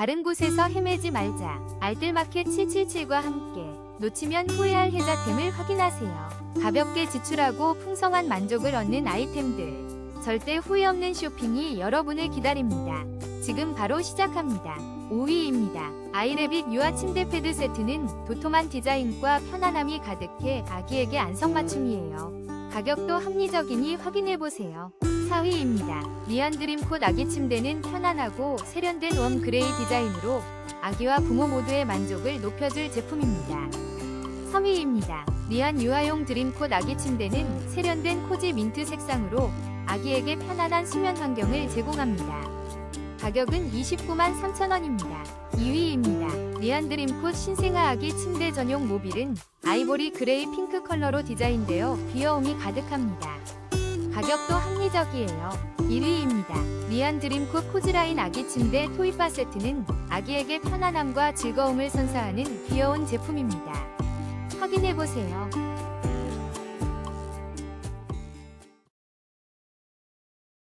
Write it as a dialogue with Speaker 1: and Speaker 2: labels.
Speaker 1: 다른 곳에서 헤매지 말자. 알뜰마켓 777과 함께 놓치면 후회할 혜자템을 확인하세요. 가볍게 지출하고 풍성한 만족을 얻는 아이템들. 절대 후회 없는 쇼핑이 여러분을 기다립니다. 지금 바로 시작합니다. 5위입니다. 아이래빗 유아 침대 패드 세트는 도톰한 디자인과 편안함이 가득해 아기에게 안성맞춤이에요. 가격도 합리적이니 확인해보세요. 4위입니다. 리안 드림콧 아기 침대는 편안하고 세련된 원 그레이 디자인으로 아기와 부모 모두의 만족을 높여줄 제품입니다. 3위입니다. 리안 유아용 드림콧 아기 침대는 세련된 코지 민트 색상으로 아기에게 편안한 수면 환경을 제공합니다. 가격은 29만 3천원입니다. 2위입니다. 리안 드림콧 신생아 아기 침대 전용 모빌은 아이보리 그레이 핑크 컬러로 디자인되어 귀여움이 가득합니다. 가격도 합리적이에요. 1위입니다. 리안 드림콧 코즈라인 아기 침대 토이바 세트는 아기에게 편안함과 즐거움을 선사하는 귀여운 제품입니다. 확인해보세요.